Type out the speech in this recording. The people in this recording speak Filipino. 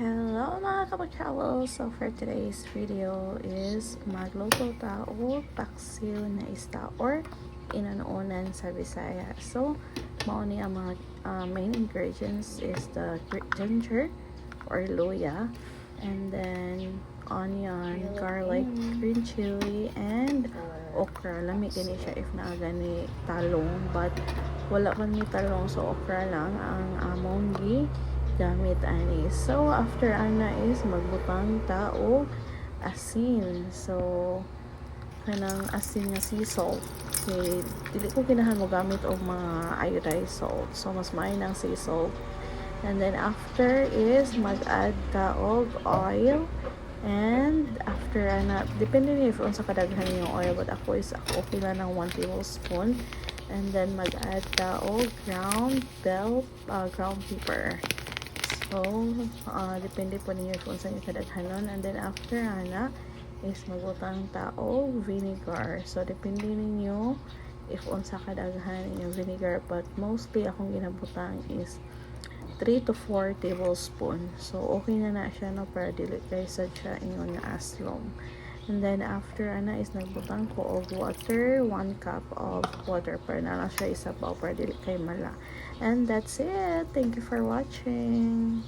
Hello mga kapag-travel! So for today's video is magluto ta o paksiw na isda or inanuunan sa Bisaya. So, mao ni ang mga uh, main ingredients is the ginger or luya and then onion, garlic, green chili, and okra. Lami gani siya if naa gani talong but wala pa ni talong so okra lang ang among gi gamit ani. So after ana is magbutang ta og asin. So kanang asin nga sea salt. Kay dili ko ganahan mo gamit og mga iodized salt. So mas maayo ng sea salt. And then after is mag-add ta og oil. And after ana, depende ni if unsa kadaghan yung oil but ako is ako okay lang ng 1 tablespoon. And then mag-add ta og ground bell, uh, ground pepper. So, uh, depende po ninyo kung saan yung kadaghanon. And then, after ana, is magbutang tao vinegar. So, depende ninyo if unsa kadaghan yung vinegar. But, mostly, akong ginabutang is 3 to 4 tablespoon. So, okay na na siya, no? Para dili kay sa siya ingon nga aslong. And then, after ana is nagbutang ko og water, 1 cup of water para na lang siya isabaw para dili kay mala. And that's it. Thank you for watching.